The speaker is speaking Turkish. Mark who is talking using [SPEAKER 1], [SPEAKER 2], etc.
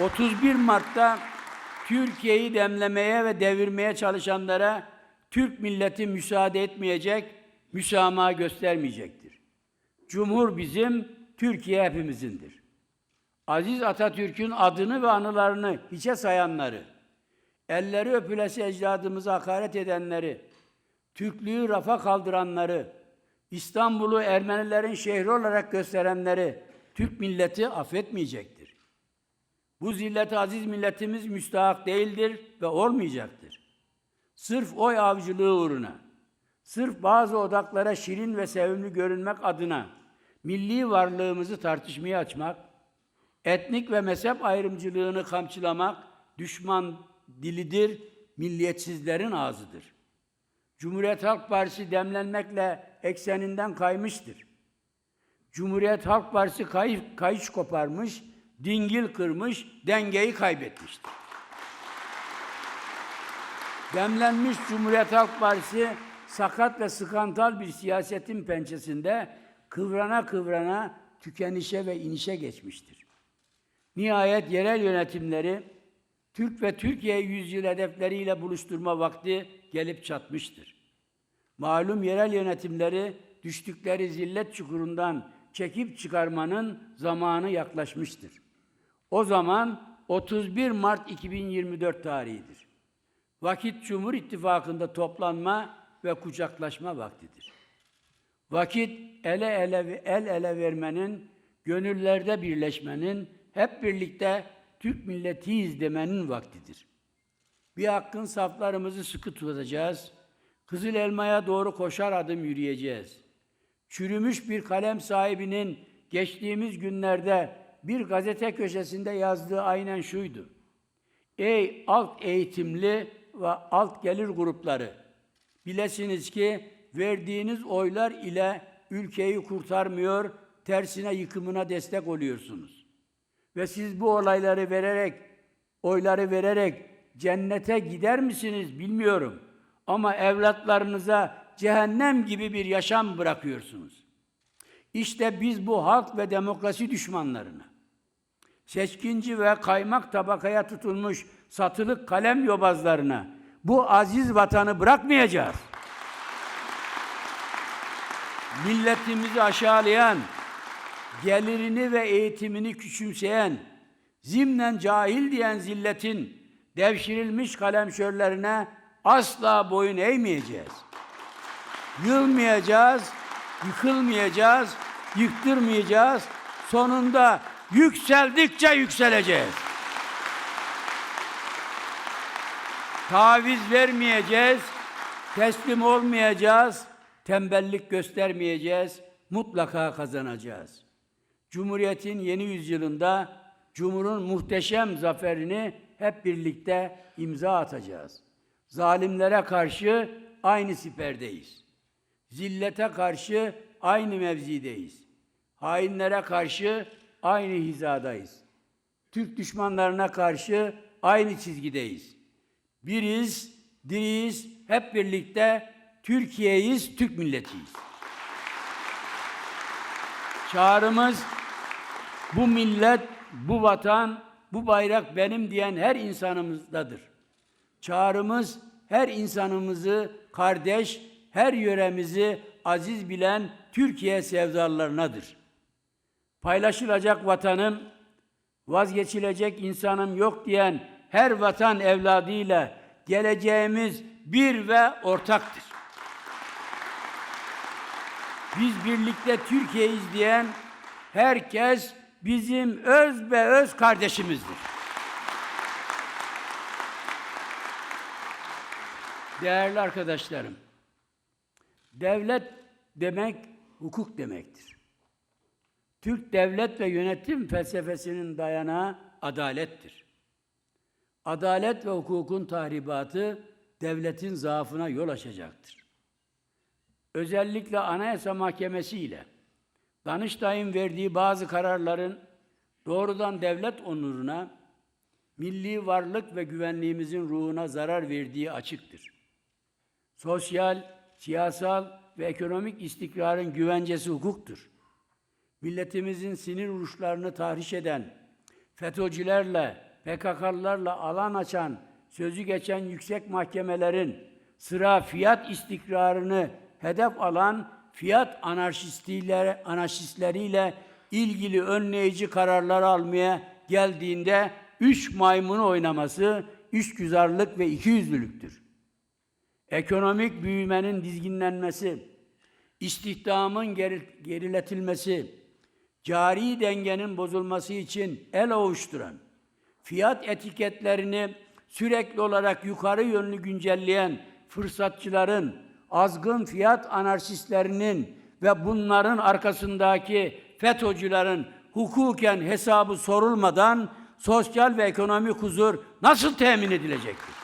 [SPEAKER 1] 31 Mart'ta Türkiye'yi demlemeye ve devirmeye çalışanlara Türk milleti müsaade etmeyecek, müsamaha göstermeyecektir. Cumhur bizim, Türkiye hepimizindir. Aziz Atatürk'ün adını ve anılarını hiçe sayanları, elleri öpülesi ecdadımıza hakaret edenleri, Türklüğü rafa kaldıranları, İstanbul'u Ermenilerin şehri olarak gösterenleri Türk milleti affetmeyecektir. Bu zillete aziz milletimiz müstahak değildir ve olmayacaktır. Sırf oy avcılığı uğruna, sırf bazı odaklara şirin ve sevimli görünmek adına milli varlığımızı tartışmaya açmak, etnik ve mezhep ayrımcılığını kamçılamak düşman dilidir, milliyetsizlerin ağzıdır. Cumhuriyet Halk Partisi demlenmekle ekseninden kaymıştır. Cumhuriyet Halk Partisi kayış, kayış koparmış, dingil kırmış, dengeyi kaybetmiştir. Demlenmiş Cumhuriyet Halk Partisi sakat ve sıkantal bir siyasetin pençesinde kıvrana kıvrana tükenişe ve inişe geçmiştir. Nihayet yerel yönetimleri Türk ve Türkiye yüzyıl hedefleriyle buluşturma vakti gelip çatmıştır. Malum yerel yönetimleri düştükleri zillet çukurundan çekip çıkarmanın zamanı yaklaşmıştır. O zaman 31 Mart 2024 tarihidir. Vakit Cumhur İttifakı'nda toplanma ve kucaklaşma vaktidir. Vakit ele ele el ele vermenin, gönüllerde birleşmenin, hep birlikte Türk milletiyiz demenin vaktidir. Bir hakkın saflarımızı sıkı tutacağız. Kızıl elmaya doğru koşar adım yürüyeceğiz. Çürümüş bir kalem sahibinin geçtiğimiz günlerde bir gazete köşesinde yazdığı aynen şuydu. Ey alt eğitimli ve alt gelir grupları! Bilesiniz ki verdiğiniz oylar ile ülkeyi kurtarmıyor, tersine yıkımına destek oluyorsunuz. Ve siz bu olayları vererek, oyları vererek cennete gider misiniz bilmiyorum. Ama evlatlarınıza cehennem gibi bir yaşam bırakıyorsunuz. İşte biz bu halk ve demokrasi düşmanlarına, seçkinci ve kaymak tabakaya tutulmuş satılık kalem yobazlarına bu aziz vatanı bırakmayacağız. Milletimizi aşağılayan, gelirini ve eğitimini küçümseyen, zimnen cahil diyen zilletin devşirilmiş kalemşörlerine asla boyun eğmeyeceğiz. Yılmayacağız, yıkılmayacağız, yıktırmayacağız. Sonunda yükseldikçe yükseleceğiz. Taviz vermeyeceğiz, teslim olmayacağız, tembellik göstermeyeceğiz, mutlaka kazanacağız. Cumhuriyetin yeni yüzyılında Cumhur'un muhteşem zaferini hep birlikte imza atacağız. Zalimlere karşı aynı siperdeyiz. Zillete karşı aynı mevzideyiz. Hainlere karşı aynı hizadayız. Türk düşmanlarına karşı aynı çizgideyiz. Biriz, diriyiz, hep birlikte Türkiye'yiz, Türk milletiyiz. Çağrımız bu millet, bu vatan, bu bayrak benim diyen her insanımızdadır. Çağrımız her insanımızı kardeş, her yöremizi aziz bilen Türkiye sevdalarınadır. Paylaşılacak vatanım, vazgeçilecek insanım yok diyen her vatan evladıyla geleceğimiz bir ve ortaktır. Biz birlikte Türkiye'yiz diyen herkes bizim öz ve öz kardeşimizdir. Değerli arkadaşlarım, devlet demek hukuk demektir. Türk devlet ve yönetim felsefesinin dayanağı adalettir. Adalet ve hukukun tahribatı devletin zaafına yol açacaktır. Özellikle Anayasa Mahkemesi ile Danıştay'ın verdiği bazı kararların doğrudan devlet onuruna, milli varlık ve güvenliğimizin ruhuna zarar verdiği açıktır. Sosyal, siyasal ve ekonomik istikrarın güvencesi hukuktur. Milletimizin sinir uçlarını tahriş eden FETÖ'cülerle PKK'lılarla alan açan, sözü geçen yüksek mahkemelerin sıra fiyat istikrarını hedef alan fiyat anarşistliğiyle, anarşistleriyle ilgili önleyici kararlar almaya geldiğinde üç maymunu oynaması, üçgüzarlık ve ikiyüzlülüktür. Ekonomik büyümenin dizginlenmesi, istihdamın geri- geriletilmesi, cari dengenin bozulması için el ovuşturan, fiyat etiketlerini sürekli olarak yukarı yönlü güncelleyen fırsatçıların, azgın fiyat anarşistlerinin ve bunların arkasındaki FETÖ'cülerin hukuken hesabı sorulmadan sosyal ve ekonomik huzur nasıl temin edilecektir?